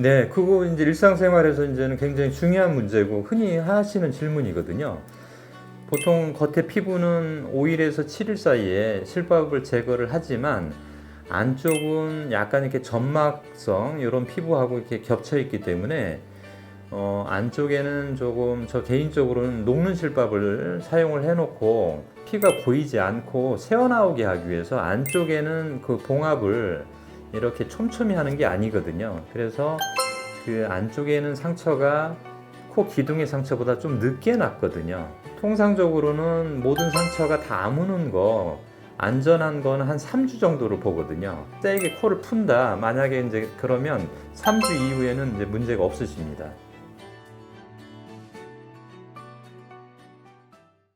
네, 그거 이제 일상생활에서 이제는 굉장히 중요한 문제고 흔히 하시는 질문이거든요. 보통 겉에 피부는 5일에서 7일 사이에 실밥을 제거를 하지만 안쪽은 약간 이렇게 점막성 이런 피부하고 이렇게 겹쳐 있기 때문에 어, 안쪽에는 조금 저 개인적으로는 녹는 실밥을 사용을 해놓고 피가 보이지 않고 새어나오게 하기 위해서 안쪽에는 그 봉합을 이렇게 촘촘히 하는 게 아니거든요. 그래서 그 안쪽에는 상처가 코 기둥의 상처보다 좀 늦게 났거든요. 통상적으로는 모든 상처가 다 아무는 거 안전한 건 한 3주 정도로 보거든요. 세게 코를 푼다. 만약에 이제 그러면 3주 이후에는 이제 문제가 없으십니다.